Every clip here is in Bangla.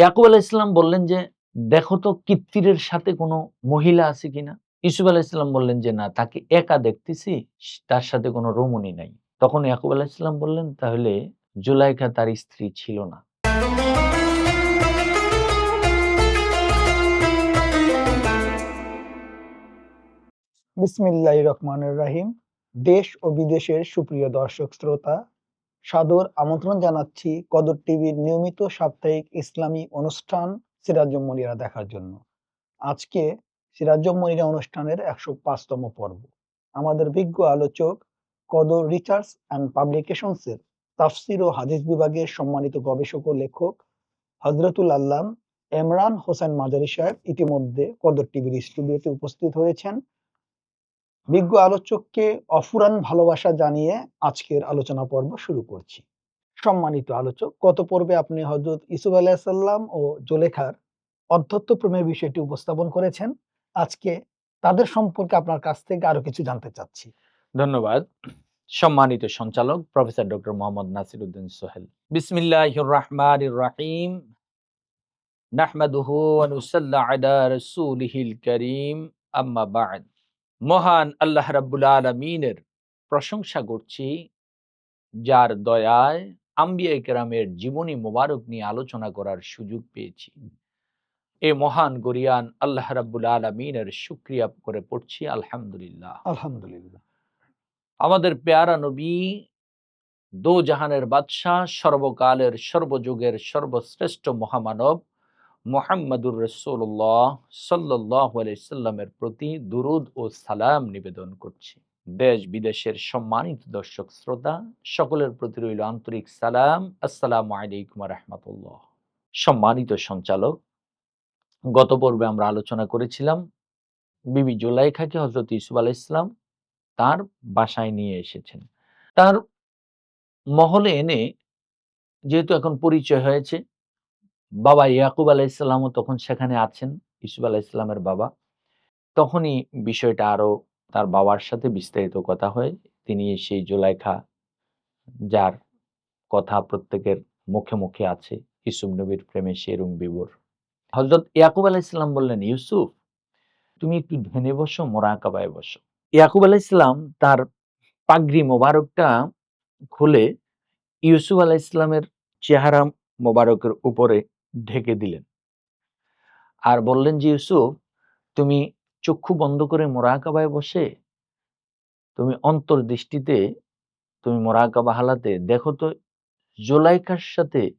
ইয়াকুব আলাহ ইসলাম বললেন যে, দেখো তো কিত্তিরের সাথে কোনো মহিলা আছে কিনা? ইসুফ আলাহ ইসলাম বললেন যে, না, তাকে একা দেখতেছি, তার সাথে কোনো রমণী নাই। তখন ইয়াকুব আলাহ ইসলাম বললেন, তাহলে জুলাইখা তার স্ত্রী ছিল না। বিসমিল্লাহ রহমানুর রাহিম। দেশ ও বিদেশের সুপ্রিয় দর্শক, শ্রোতা সাদর আমন্ত্রণ জানাচ্ছি কদর টিভির নিয়মিত সাপ্তাহিক ইসলামী অনুষ্ঠান সিরাজুম মনিরা দেখার জন্য। আজকে সিরাজুম মনিরা অনুষ্ঠানের একশো পাঁচতম পর্ব। আমাদের বিজ্ঞ আলোচক কদর রিসার্চ অ্যান্ড পাবলিকেশনসের তাফসির ও হাদিস বিভাগের সম্মানিত গবেষক ও লেখক হজরতুল আল্লাম এমরান হোসেন মাজারি সাহেব ইতিমধ্যে কদর টিভির স্টুডিওতে উপস্থিত হয়েছেন। বিজ্ঞ আলোচককে অফুরান ভালোবাসা জানিয়ে আজকের আলোচনা পর্ব শুরু করছি। সম্মানিত আলোচক, গত পর্বে আপনি হজরত ইসুফ আলাহিসাল্লাম ও জোলেখার অধ্যত্ত প্রেমের বিষয়টি উপস্থাপন করেছেন। আজকে তাদের সম্পর্কে আপনার কাছ থেকে আরও কিছু জানতে চাচ্ছি। ধন্যবাদ। সম্মানিত সঞ্চালক, প্রফেসর ডক্টর মোহাম্মদ নাসির উদ্দিন সোহেল। বিসমিল্লাহ রহমান রাহিম। নাহমাদুহু ওয়া নুসাল্লি আলা রাসূলিহিল কারীম। আম্মা বা'দ। মহান আল্লাহ রাব্বুল আলামিনের প্রশংসা করছি যার দয়ায় আম্বিয়া কেরামের জীবনী মোবারক নিয়ে আলোচনা করার সুযোগ পেয়েছি। এ মহান গরিয়ান আল্লাহ রাব্বুল আলামিনের শুক্রিয়া করে পড়ছি আলহামদুলিল্লাহ। আলহামদুলিল্লাহ। আমাদের পেয়ারা নবী দো জাহানের বাদশাহ সর্বকালের সর্বযুগের সর্বশ্রেষ্ঠ মহামানব মোহাম্মদুর রসুল্লাহ সাল্লাহ সাল্লামের প্রতি দুরুদ ও সালাম নিবেদন করছি। দেশ বিদেশের সম্মানিত দর্শক, শ্রোতা, সকলের প্রতি রইল আন্তরিক সালাম। আসসালামু আলাইকুম রহমতুল্লাহ। সম্মানিত সঞ্চালক, গত পর্বে আমরা আলোচনা করেছিলাম বিবি জুলাইখাকে হজরত ইসুফ আলাহ ইসলাম তার বাসায় নিয়ে এসেছেন। তার মহলে এনে যেহেতু এখন পরিচয় হয়েছে বাবা ইয়াকুব আলাহ ইসলামও তখন সেখানে আছেন ইসুফ আলাহ ইসলামের বাবা। তখনই বিষয়টা আরও তার বাবার সাথে বিস্তারিত কথা হয়। তিনি সেই জুলাইখা, যার কথা প্রত্যেকের মুখে মুখে আছে ইসুফ নবীর প্রেমে সেরুম বিবর। হজরত ইয়াকুব আলাহ ইসলাম বললেন, ইউসুফ, তুমি একটু ধ্যানে বসো, মোরাকাবায় বসো। ইয়াকুব আলাহ ইসলাম তার পাগড়ি মোবারকটা খুলে ইউসুফ আলাহ ইসলামের চেহারা মোবারকের উপরে ঢেকে দিলেন। আর বললেন যে, ইউসুফ, তুমি চক্ষু বন্ধ করে মোরাকাবায় বসে, তুমি অন্তর্দৃষ্টিতে, তুমি মোরাকাবা হালাতে দেখো তো জোলাইকার সাথে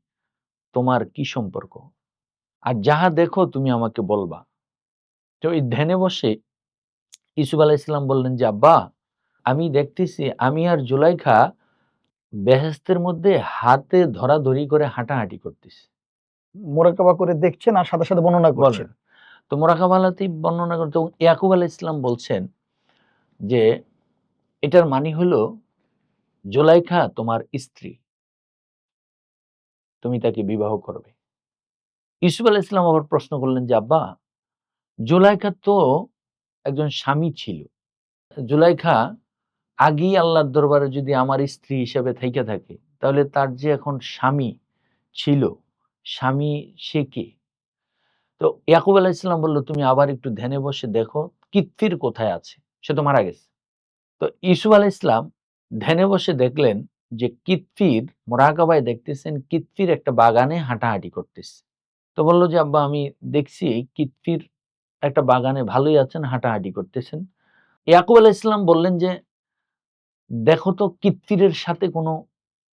তোমার কি সম্পর্ক? আর যাহা দেখো তুমি আমাকে বলবা। তো ওই ধ্যানে বসে ইসুফ আলাহ ইসলাম বললেন যে, আব্বা, আমি দেখতেছি আমি আর জোলাইখা বেহেস্তের মধ্যে হাতে ধরাধরি করে হাঁটাহাঁটি করতেছি। মোরাকাবা করে দেখছেন আর সাথে সাথে বর্ণনা করছেন। তো মোরাকাবালাতেই বর্ণনা করতে ইয়াকুব আলাহ ইসলাম বলছেন যে এটার মানে হলো জোলাইখা তোমার স্ত্রী। তুমি তাকে বিবাহ করবে। ইসুফ আলাহ ইসলাম আবার প্রশ্ন করলেন যে আব্বা জোলাইখা তো একজন স্বামী ছিল। জুলাইখা আগেই আল্লাহর দরবারে যদি আমার স্ত্রী হিসেবে থেকে থাকে তাহলে তার যে এখন স্বামী ছিল স্বামী সে কে? তো ইয়াকুব আলাহ ইসলাম বলল, তুমি আবার একটু ধ্যানে বসে দেখো কিত্তির কোথায় আছে। সে তো মারা গেছে। তো ইসুফ আলাহ ইসলাম ধ্যানে বসে দেখলেন যে কিত্তির মোরাকাবায় দেখতেছেন কিত্তির একটা বাগানে হাঁটাহাঁটি করতেছে। তো বলল যে, আব্বা, আমি দেখছি কিত্তির একটা বাগানে ভালোই আছেন, হাঁটাহাঁটি করতেছেন। ইয়াকুব আলাহ ইসলাম বললেন যে, দেখো তো কিত্তিরের সাথে কোনো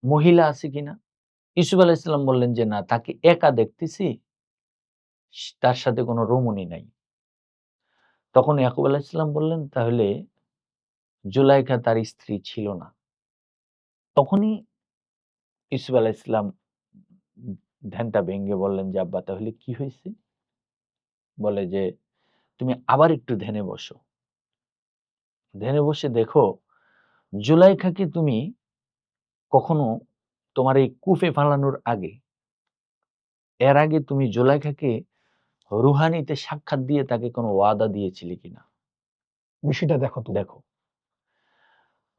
মহিলা আছে কিনা? ইসুফ আলাহ ইসলাম বললেন যে, না, তাকে একা দেখতেছি তার সাথে কোনো রমণী নাই। তখন ইয়াকুব আলাহ ইসলাম বললেন, তাহলে জুলাইখা তার স্ত্রী ছিল না। তখনই ইসুফ আলাহ ইসলাম ধ্যানটা ভেঙে বললেন যে, আব্বা, তাহলে কি হয়েছে? বলে যে, তুমি আবার একটু ধ্যানে বসো। ধ্যানে বসে দেখো জুলাইখাকে তুমি কখনো তোমার এই কুফে ফালানোর আগে এর আগে তুমি জুলাইখাকে রুহানিতে সাক্ষাৎ দিয়ে তাকে কোনো ওয়াদা দিয়েছিলে কিনা? বিষয়টা দেখো তো দেখো।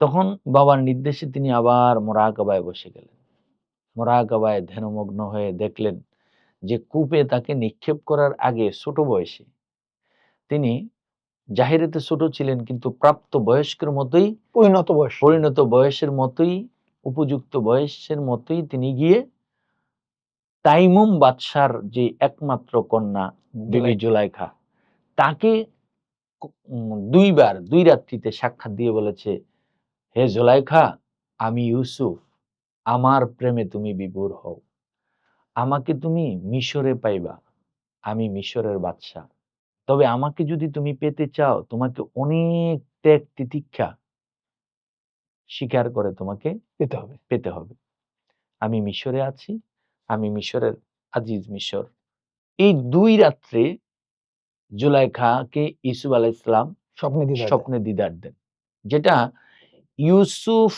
তখন বাবার নির্দেশে তিনি আবার মোরাকাবায় বসে গেলেন। মোরাকাবায় ধ্যানমগ্ন হয়ে দেখলেন যে কূপে তাকে নিক্ষেপ করার আগে ছোট বয়সে তিনি জাহিরেতে ছোট ছিলেন কিন্তু প্রাপ্ত বয়স্কের মতোই পরিণত বয়স। পরিণত বয়সের মতোই উপযুক্ত বয়সের মতোই তিনি গিয়ে তাইমুম বাদশার যে একমাত্র কন্যা বিবি জুলাইখা। তাকে দুইবার দুই রাত্রিতে সাক্ষাৎ দিয়ে বলেছে হে জুলাইখা আমি ইউসুফ আমার প্রেমে তুমি বিভোর হও আমাকে তুমি মিশরে পাইবা আমি মিশরের বাদশা তবে আমাকে যদি তুমি পেতে চাও তোমাকে অনেক ত্যাগ তিতিক্ষা স্বীকার করে তোমাকে পেতে হবে। পেতে হবে। আমি মিশরে আছি আমি মিশরের আজিজ মিশর। এই দুই রাত্রে জুলাইখাকে ইসুফ আলাহ ইসলাম স্বপ্নে। স্বপ্নে দিদার দেন। যেটা ইউসুফ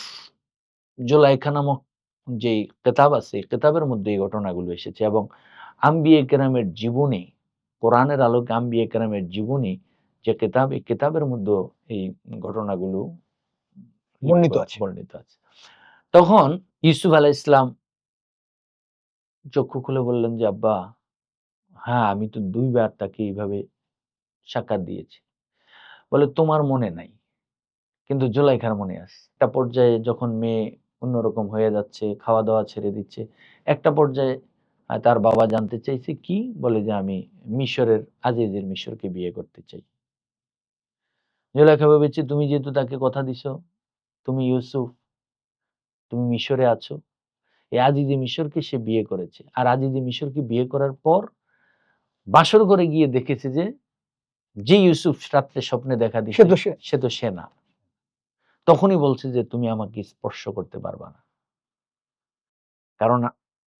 জুলাইখা নামক যে কেতাব আছে কেতাবের মধ্যে এই ঘটনাগুলো এসেছে এবং আম্বিয়ে কেরামের জীবনী কোরআনের আলোকে আম্বিয়ে কেরামের জীবনী যে কেতাব এই কেতাবের মধ্যে এই ঘটনাগুলো বর্ণিত আছে। বর্ণিত আছে। তখন ইউসুফ আলাহ ইসলাম চক্ষু খুলে বললেন যে আব্বা হ্যাঁ আমি তো দুইবার তাকে এইভাবে সাক্ষাৎ দিয়েছি। বলে তোমার মনে নাই কিন্তু জুলাইখার মনে আছে। একটা পর্যায়ে যখন মেয়ে অন্যরকম হয়ে যাচ্ছে খাওয়া দাওয়া ছেড়ে দিচ্ছে একটা পর্যায়ে তার বাবা জানতে চাইছে কি? বলে যে আমি মিশরের আজিজের মিশরকে বিয়ে করতে চাই। জুলাইখা ভেবেছে তুমি যেহেতু তাকে কথা দিছো তুমি ইউসুফ তুমি মিশরে আছো। এই আজিজে মিশরকে সে বিয়ে করেছে। আর আজিজে মিশরকে বিয়ে করার পর বাসর করে গিয়ে দেখেছে যে যে ইউসুফ রাত্রে স্বপ্নে দেখা দিচ্ছে সে। সে তো সে না। তখনই বলছে যে তুমি আমাকে স্পর্শ করতে পারবা না। কারণ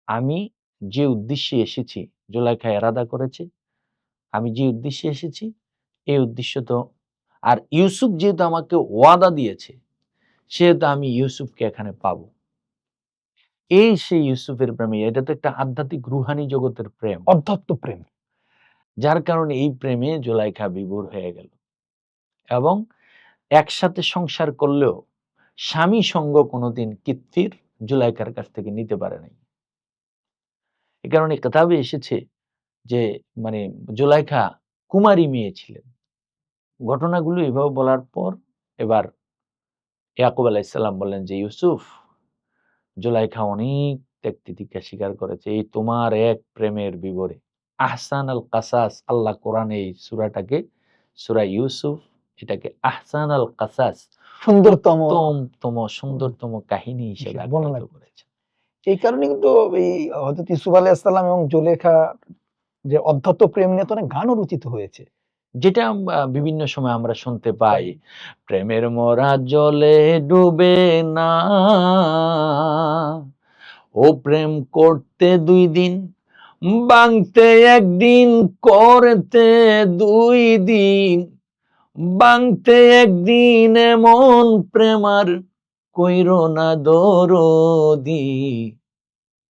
আমি যে উদ্দেশ্যে এসেছি জুলাইখা এরাদা করেছে আমি যে উদ্দেশ্যে এসেছি এই উদ্দেশ্য তো আর ইউসুফ যেহেতু আমাকে ওয়াদা দিয়েছে সেহেতু আমি ইউসুফকে এখানে পাবো। এই সেই ইউসুফের প্রেমে এটা তো একটা আধ্যাত্মিক রুহানি জগতের প্রেম। অধ্যাত্ম প্রেম। যার কারণে এই প্রেমে জোলাইখা বিভোর হয়ে গেল। এবং একসাথে সংসার করলেও স্বামী সঙ্গ কোনোদিন কিত্তির জুলাইখার কাছ থেকে নিতে পারে নাই। এ কারণে কেতাবে এসেছে যে মানে জোলাইখা কুমারী মেয়ে ছিলেন। ঘটনাগুলো এভাবে বলার পর এবার ইয়াকুব আলাইসাল্লাম বললেন যে ইউসুফ জুলাইখা অনেক ত্যাগ তিতিক্ষা স্বীকার করেছে। এই তোমার এক প্রেমের বিবরে আহসান আল কাসাস আল্লাহ কোরআন এই সুরাটাকে সুরা ইউসুফ এটাকে আহসান আল কাসাস সুন্দরতম উত্তমতম সুন্দরতম কাহিনী হিসেবে বর্ণনা করেছে। এই কারণে কিন্তু এই হজরত ইসুফ আলাহ ইসলাম এবং জুলেখা যে অধ্যাত্ম প্রেম নিয়ে তো অনেক গানও রচিত হয়েছে। যেটা বিভিন্ন সময় আমরা শুনতে পাই। প্রেমের মরা জলে ডুবে না। ও প্রেম করতে দুই দিন বাংতে একদিন করতে দুই দিন। বাংতে একদিন এমন প্রেমার কইর না দরদি।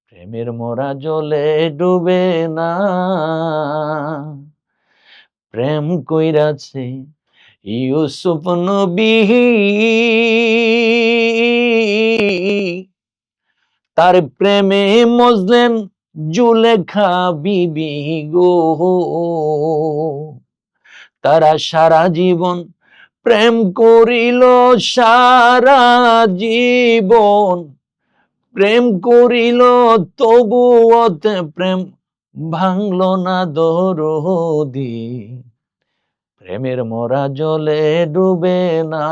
প্রেমের মরা জলে ডুবে না। প্রেম কইরাছে, ইউসুফ নবী। তার প্রেমে মজলেন জুলেখা বিবি গো। তারা সারা জীবন প্রেম করিল, সারা জীবন প্রেম করিল তবুওতে প্রেম ভাঙল না দরদি প্রেমের মরা জলে ডুবে না।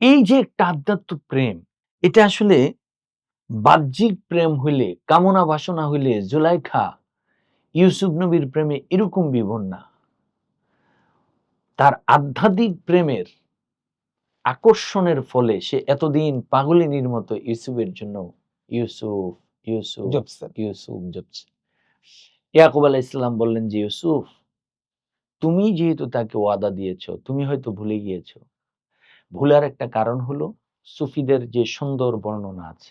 এই যে একটা আধ্যাত্মিক প্রেম, এটা আসলে বাহ্যিক প্রেম হইলে, কামনা বাসনা হইলে, জুলাইখা, ইউসুফ নবীর প্রেমে এরকম বিভন না তার আধ্যাত্মিক প্রেমের আকর্ষণের ফলে সে এতদিন পাগলিনীর মতো ইউসুফের জন্য ইউসুফ ইউসুফ ইউসুফ ইয়াকুব আলাহ ইসলাম বললেন যে ইউসুফ তুমি যেহেতু তাকে ওয়াদা দিয়েছ তুমি হয়তো ভুলে গিয়েছো। ভুলার একটা কারণ হলো সুফিদের যে সুন্দর বর্ণনা আছে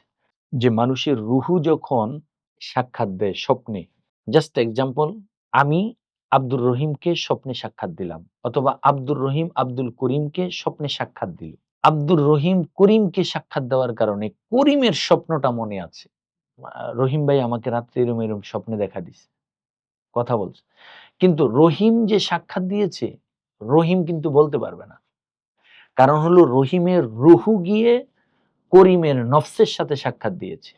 যে মানুষের রুহু যখন সাক্ষাৎ দেয় স্বপ্নে জাস্ট এক্সাম্পল আমি আব্দুর রহিমকে স্বপ্নে সাক্ষাৎ দিলাম অথবা আব্দুর রহিম আব্দুল করিমকে স্বপ্নে সাক্ষাৎ দিল। আব্দুর রহিম করিমকে সাক্ষাৎ দেওয়ার কারণে করিমের স্বপ্নটা মনে আছে। রহিম ভাই আমাকে রাত্রে এরম এরম স্বপ্নে দেখা দিছে। কথা বলছে। কিন্তু রহিম যে সাক্ষাৎ দিয়েছে, রহিম কিন্তু বলতে পারবে না। কারণ হলো রহিমের রুহু গিয়ে করিমের নফসের সাথে সাক্ষাৎ দিয়েছে।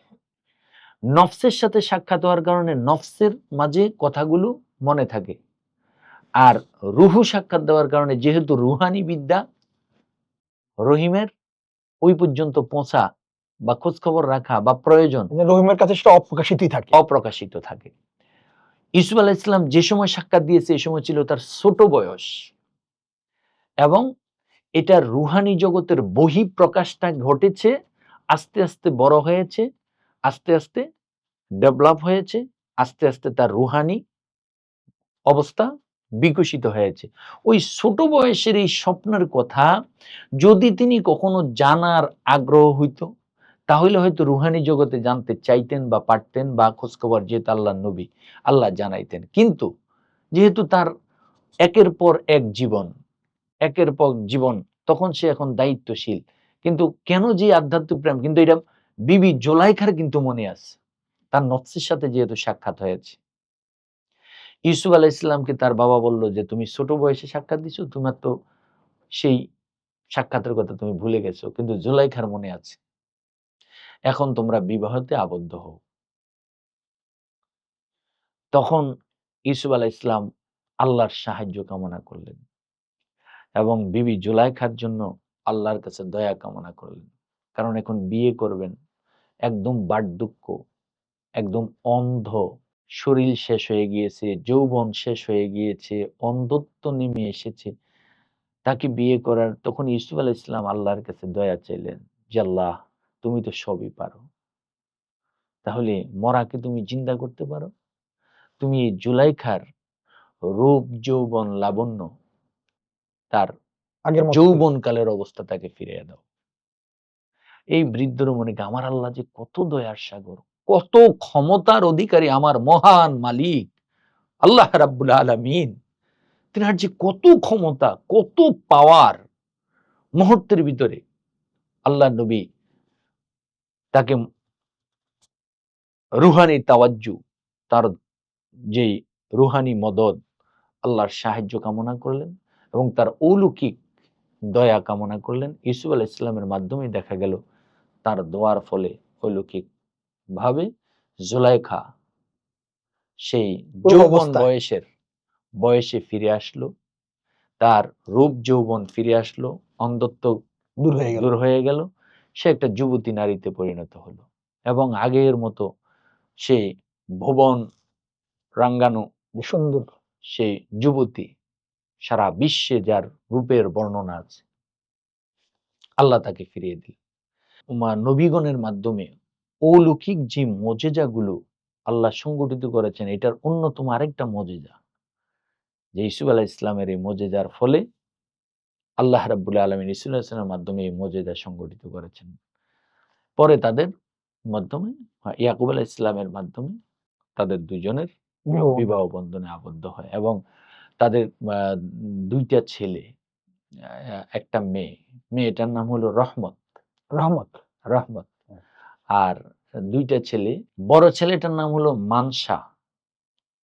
নফসের সাথে সাক্ষাৎ হওয়ার কারণে নফসের মাঝে কথাগুলো মনে থাকে। আর রুহু সাক্ষাৎ দেওয়ার কারণে যেহেতু রুহানি বিদ্যা, রহিমের ওই পর্যন্ত পৌঁছা বা খোঁজ খবর রাখা বা প্রয়োজন যে রহিমের কাছে সেটা অপ্রকাশিতই থাকে। অপ্রকাশিত থাকে। ইসুফ আলাহ ইসলাম যে সময় সাক্ষাৎ দিয়েছে এই সময় ছিল তার ছোট বয়স। এবং এটা রুহানি জগতের বহি প্রকাশটা ঘটেছে আস্তে আস্তে বড় হয়েছে আস্তে আস্তে ডেভেলপ হয়েছে আস্তে আস্তে তার রুহানি অবস্থা বিকশিত হয়েছে। ওই ছোট বয়সের এই স্বপ্নের কথা যদি তিনি কখনো জানার আগ্রহ হইতো তাহলে হয়তো রুহানি জগতে জানতে চাইতেন বা পারতেন বা খোঁজখবর যেহেতু আল্লাহ নবী, আল্লাহ জানাইতেন। কিন্তু যেহেতু তার একের পর এক জীবন, একের পর জীবন, তখন সে এখন দায়িত্বশীল। কিন্তু কেন যে আধ্যাত্মিক প্রেম, কিন্তু এটা বিবি জোলাইখার কিন্তু মনে আছে। তার নফসের সাথে যেহেতু সাক্ষাৎ হয়েছে। ইউসুফ আলাহ ইসলামকে তার বাবা বলল যে, তুমি ছোট বয়সে সাক্ষাৎ দিছো, তোমার তো সেই সাক্ষাতের কথা তুমি ভুলে গেছো। কিন্তু জোলাইখার মনে আছে। এখন তোমরা বিবাহতে আবদ্ধ হও। তখন ইসুফ আলাহ ইসলাম আল্লাহর সাহায্য কামনা করলেন এবং বিবি জুলাইখার জন্য আল্লাহর কাছে দয়া কামনা করলেন। কারণ এখন বিয়ে করবেন, একদম বার্ধক্য, একদম অন্ধ, শরীর শেষ হয়ে গিয়েছে, যৌবন শেষ হয়ে গিয়েছে, অন্ধত্ব নেমে এসেছে। তাকে বিয়ে করার, তখন ইসুফ আলাহ ইসলাম আল্লাহর কাছে দয়া চাইলেন যে, আল্লাহ তুমি তো সবই পারো। তাহলে মরাকে তুমি চিন্তা করতে পারো। তুমি এই জুলাইখার রূপ যৌবন লাবণ্য তার আগের যৌবন কালের অবস্থা তাকে ফিরিয়ে দাও। এই বৃদ্ধর মনে আমার আল্লাহ যে কত দয়ার সাগর কত ক্ষমতার অধিকারী আমার মহান মালিক আল্লাহ রাব্বুল আলামিন। তিনার যে কত ক্ষমতা কত পাওয়ার মুহূর্তের ভিতরে আল্লাহ নবী তাকে রুহানি তাওয়াজ্জু তার যেই রুহানি মদদ আল্লাহর সাহায্য কামনা করলেন এবং তার অলৌকিক দয়া কামনা করলেন ইসুফ আলাহ ইসলামের মাধ্যমে দেখা গেল তার দোয়ার ফলে অলৌকিক ভাবে জুলাইখা সেই যৌবন বয়সের বয়সে ফিরে আসলো তার রূপ যৌবন ফিরে আসলো অন্ধত্ব দূর হয়ে গেল সে একটা যুবতী নারীতে পরিণত হলো এবং আগের মতো সে ভুবন রাঙ্গানো সুন্দর। সেই যুবতী সারা বিশ্বে যার রূপের বর্ণনা আছে। আল্লাহ তাকে ফিরিয়ে দিল। উমা নবীগণের মাধ্যমে অলৌকিক যে মজেজাগুলো আল্লাহ সংগঠিত করেছেন এটার অন্যতম আরেকটা মজেজা। যে ইসুফ আলাহ ইসলামের এই মজেজার ফলে আল্লাহ রাব্বুল আলমিন ইসলামের মাধ্যমে এই মজেজা সংগঠিত করেছেন। পরে তাদের মাধ্যমে হ্যাঁ, ইয়াকুব আলাহ ইসলামের মাধ্যমে তাদের দুজনের বিবাহ বিবাহ বন্ধনে আবদ্ধ হয় এবং তাদের দুইটা ছেলে একটা মেয়ে। মেয়েটার নাম হলো রহমত। রহমত। রহমত। আর দুইটা ছেলে বড় ছেলেটার নাম হলো মানসা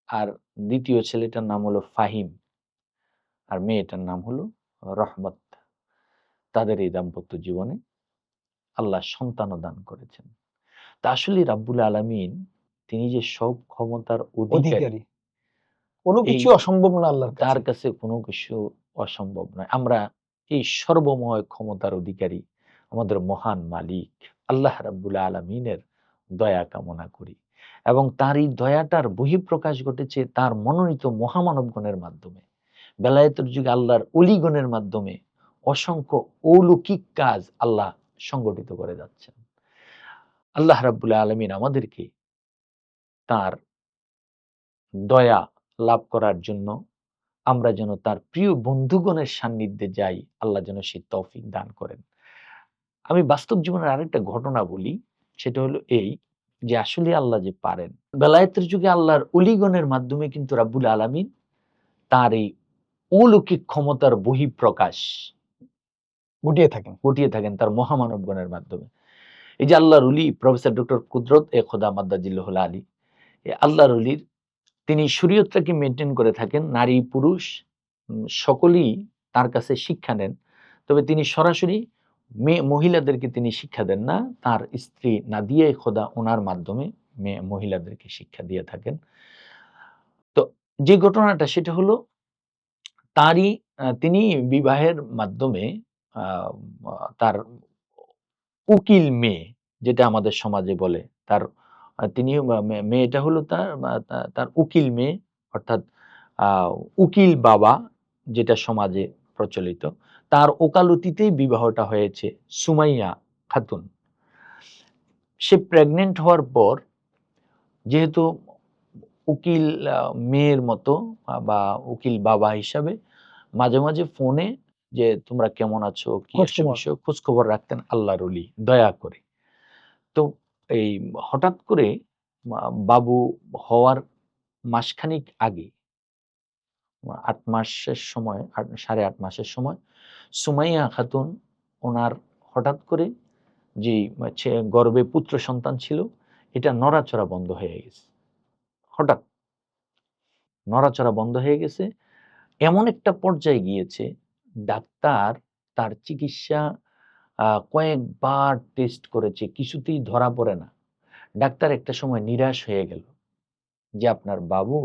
আর দ্বিতীয় ছেলেটার নাম হলো ফাহিম। আর মেয়েটার নাম হলো রহমত তাদের এই দাম্পত্য জীবনে আল্লাহ সন্তানও দান করেছেন। তা আসলে রাব্বুল আলামিন তিনি যে সব ক্ষমতার অধিকারী কোনো কিছু অসম্ভব না আল্লাহর তার কাছে কাছে কোনো কিছু অসম্ভব নয়। আমরা এই সর্বময় ক্ষমতার অধিকারী আমাদের মহান মালিক আল্লাহ রাব্বুল আলমিনের দয়া কামনা করি। এবং তার এই দয়াটার বহিঃপ্রকাশ ঘটেছে তার মনোনীত মহামানবগণের মাধ্যমে। বেলায়েতের যুগে আল্লাহর অলিগণের মাধ্যমে অসংখ্য অলৌকিক কাজ আল্লাহ সংগঠিত করে যাচ্ছেন। আল্লাহ রাব্বুল আলমিন আমাদেরকে তার দয়া লাভ করার জন্য আমরা যেন তার প্রিয় বন্ধুগণের সান্নিধ্যে যাই, আল্লাহ যেন সেই তৌফিক দান করেন। আমি বাস্তব জীবনের আরেকটা ঘটনা বলি, সেটা হলো এই যে আসলে আল্লাহ যে পারেন। বেলায়েতের যুগে আল্লাহর অলিগণের মাধ্যমে কিন্তু রাব্বুল আলামিন তার এই অলৌকিক ক্ষমতার বহিঃপ্রকাশ। গুটিয়ে থাকেন গুটিয়ে থাকেন তার মহামানবগণের মাধ্যমে। এই যে আল্লাহর উলি প্রফেসর ডক্টর কুদরত এ খোদা মাদ্দাজিল্লাহুল আলী এই আল্লাহর উলির তিনি শরীয়তটাকে মেনটেন করে থাকেন, নারী, পুরুষ সকলেই তার কাছে শিক্ষা নেন। তবে তিনি সরাসরি মেয়ে মহিলাদেরকে তিনি শিক্ষা দেন না, তার স্ত্রী নাদিয়া খোদা ওনার মাধ্যমে মেয়ে মহিলাদেরকে শিক্ষা দিয়ে থাকেন। তো যে ঘটনাটা, সেটা হলো তারই তিনি বিবাহের মাধ্যমে তার উকিল মেয়ে, যেটা আমাদের সমাজে বলে, তার তিনি মেয়েটা হলো তার তার উকিল মেয়ে, অর্থাৎ উকিল বাবা, যেটা সমাজে প্রচলিত। তার ওকালতিতেই বিবাহটা হয়েছে সুমাইয়া খাতুন। সে প্রেগনেন্ট হওয়ার পর, যেহেতু উকিল মেয়ের মতো বা উকিল বাবা হিসাবে মাঝে মাঝে ফোনে যে তোমরা কেমন আছো? কি খোঁজ আছো খবর। বিষয়? রাখতেন আল্লাহর অলি দয়া করে। তো এই হঠাৎ করে বাবু হওয়ার মাসখানিক আগে আট মাসের সময় সাড়ে আট মাসের সময় সুমাইয়া খাতুন ওনার হঠাৎ করে যে গর্বে পুত্র সন্তান ছিল এটা নড়াচড়া বন্ধ হয়ে গেছে। হঠাৎ নড়াচড়া বন্ধ হয়ে গেছে এমন একটা পর্যায়ে গিয়েছে, ডাক্তার তার চিকিৎসা কয়েকবার টেস্ট করেছে, কিছুতেই ধরা পড়ে না। ডাক্তার একটা সময় নিরাশ হয়ে গেল যে, আপনার বাবু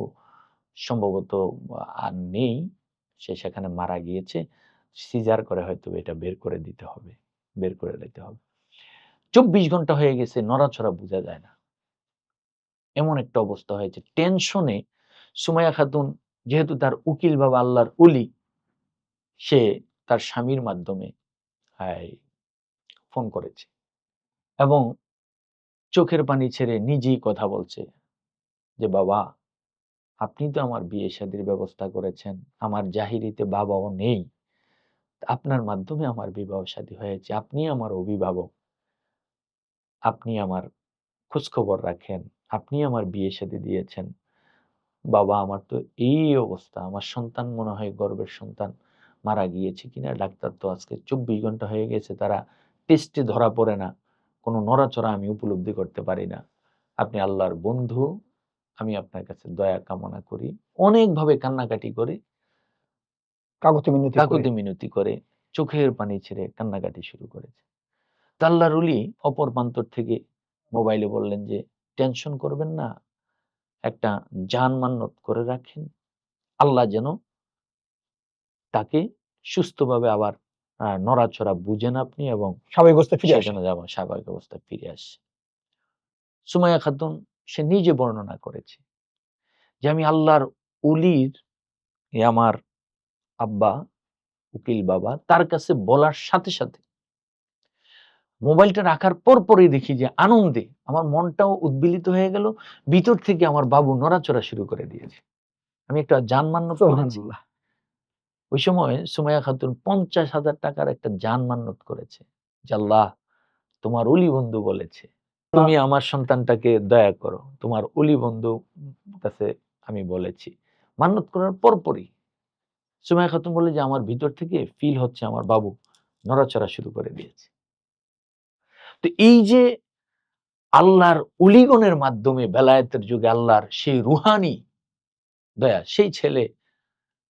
সম্ভবত আর নেই, সে সেখানে মারা গিয়েছে, সিজার করে হয়তো এটা বের করে দিতে হবে, বের করে দিতে হবে। চব্বিশ ঘণ্টা হয়ে গেছে, নড়াচড়া বোঝা যায় না। এমন একটা অবস্থা হয়েছে। টেনশনে সুমাইয়া খাতুন যেহেতু তার উকিল বাবা আল্লাহর উলি সে তার স্বামীর মাধ্যমে ফোন করেছে এবং চোখের পানি ছেড়ে নিজেই কথা বলছে যে, বাবা, আপনি তো আমার বিয়ে শাদির ব্যবস্থা করেছেন, আমার জাহিরিতে বাবাও নেই। আপনার মাধ্যমে আমার বিবাহ শাদী হয়েছে, আপনি আমার অভিভাবক। আপনি আমার খোঁজখবর রাখেন, আপনি আমার বিয়ে শাদী দিয়েছেন বাবা আমার তো এই অবস্থা। আমার সন্তান মনে হয় গর্ভের সন্তান। মারা গিয়েছে কিনা ডাক্তার তো আজকে চব্বিশ ঘণ্টা হয়ে গেছে তারা টেস্টে ধরা পড়ে না। কোনো নড়াচড়া আমি উপলব্ধি করতে পারি না। আপনি আল্লাহর বন্ধু আমি আপনার কাছে দয়া কামনা করি। অনেকভাবে কান্নাকাটি করে। কাগজে মিনতি। কাকুতি মিনতি করে চোখের পানি ছেড়ে কান্নাকাটি শুরু করেছে। তা আল্লাহ রুলি অপর প্রান্তর থেকে মোবাইলে বললেন যে টেনশন করবেন না একটা জান মান্যত করে রাখেন। আল্লাহ যেন তাকে সুস্থভাবে আবার নড়াচড়া বুঝেন আপনি এবং স্বাভাবিক অবস্থায় ফিরে সে আসে স্বাভাবিক অবস্থায় ফিরে আসে। সুমাইয়া খাতুন সে নিজে বর্ণনা করেছে যে আমি আল্লাহর উলির আমার আব্বা উকিল বাবা তার কাছে বলার সাথে সাথে মোবাইলটা রাখার পর পরই দেখি যে আনন্দে আমার মনটাও উদ্বেলিত হয়ে গেল ভিতর থেকে আমার বাবু নড়াচড়া শুরু করে দিয়েছে। আমি একটা জানমান্য ওই সময় সুমাইয়া খাতুন পঞ্চাশ হাজার টাকার একটা জান মান্যত করেছে যে আল্লাহ তোমার অলি বন্ধু বলেছে তুমি আমার সন্তানটাকে দয়া করো তোমার অলি বন্ধু কাছে আমি বলেছি। মান্যত করার পরপরই সুমাইয়া খাতুন বলে যে আমার ভিতর থেকে ফিল হচ্ছে আমার বাবু নড়াচড়া শুরু করে দিয়েছে। তো এই যে আল্লাহর উলিগণের মাধ্যমে বেলায়েতের যুগে আল্লাহর সেই রুহানি দয়া সেই ছেলে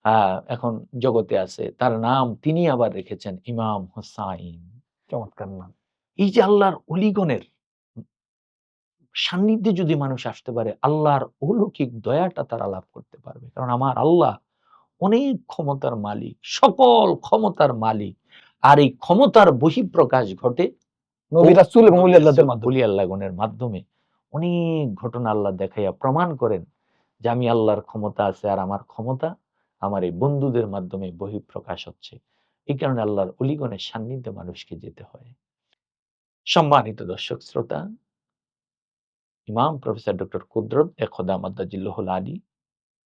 আহ, এখন জগতে আছে তার নাম তিনি আবার রেখেছেন ইমাম হোসাইন। চমৎকার নাম। এই যে আল্লাহর অলিগণের সান্নিধ্যে যদি মানুষ আসতে পারে আল্লাহর অলৌকিক দয়াটা তারা লাভ করতে পারবে। কারণ আমার আল্লাহ অনেক ক্ষমতার মালিক সকল ক্ষমতার মালিক। আর এই ক্ষমতার বহিঃপ্রকাশ ঘটে নবী রাসূল এবং ওলি আল্লাহদের মাধ্যমে। আল্লাহগণের মাধ্যমে অনেক ঘটনা আল্লাহ দেখাইয়া প্রমাণ করেন যে আমি আল্লাহর ক্ষমতা আছে আর আমার ক্ষমতা আমার এই বন্ধুদের মাধ্যমে বহিঃপ্রকাশ হচ্ছে। এই কারণে আল্লাহর অলিগণের সান্নিধ্যে মানুষকে যেতে হয়। সম্মানিত দর্শক শ্রোতা ইমাম প্রফেসর ডক্টর কুদরত একদা মাদ্দাজিল্লাহুল আলী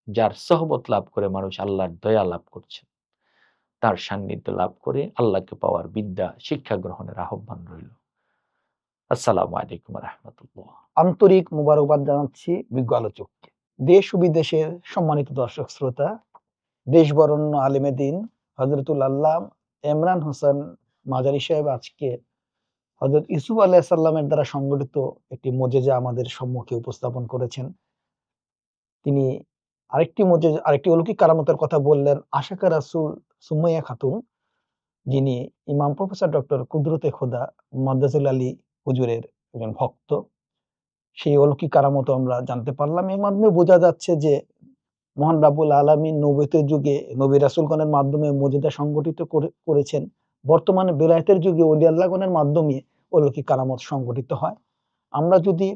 যার সহবত লাভ করে মানুষ আল্লাহর দয়া লাভ করছে তার সান্নিধ্য লাভ করে আল্লাহকে পাওয়ার বিদ্যা শিক্ষা গ্রহণের আহ্বান রইল। আসসালামু আলাইকুম রহমতুল্লাহ আন্তরিক মুবারকবাদ জানাচ্ছি বিজ্ঞ আলোচককে দেশ ও বিদেশের সম্মানিত দর্শক শ্রোতা, দেশ বরণ্য আলেমে দিন হজরতুল আল্লাহ ইমরান হোসেন মাজারি সাহেব আজকে হযরত ইউসুফ আলাইহিস সালামের দ্বারা সংগঠিত একটি মুজিজা আমাদের সম্মুখে উপস্থাপন করেছেন। তিনি আরেকটি মুজিজা, আরেকটি অলৌকিক কারামতের কথা বললেন, আশাকা রাসূল সুমাইয়া খাতুন, যিনি ইমাম প্রফেসর ডক্টর কুদরতে খোদা মাদ্দাজুল আলী হুজুরের একজন ভক্ত। সেই অলৌকিক কারামতও আমরা জানতে পারলাম। এর মাধ্যমে বোঝা যাচ্ছে যে মহান রাবুল আলামিন নবুয়তের যুগে নবী রাসূলগণের মাধ্যমে মুজিজা সংগঠিত করেছেন। বর্তমানে বেলায়েতের যুগে ওলি আল্লাহগণের মাধ্যমে অলৌকিক কারামত সংগঠিত হয়। আমরা যদি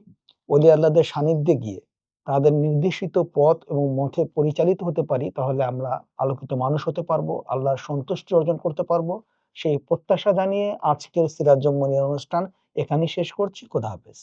অলি আল্লাহদের সান্নিধ্যে গিয়ে তাদের নির্দেশিত পথ এবং মঠে পরিচালিত হতে পারি তাহলে আমরা আলোকিত মানুষ হতে পারব, আল্লাহর সন্তুষ্টি অর্জন করতে পারব। সেই প্রত্যাশা জানিয়ে আজকের সিরাজ জুম্মনির অনুষ্ঠান এখানেই শেষ করছি। খোদা হাফেজ।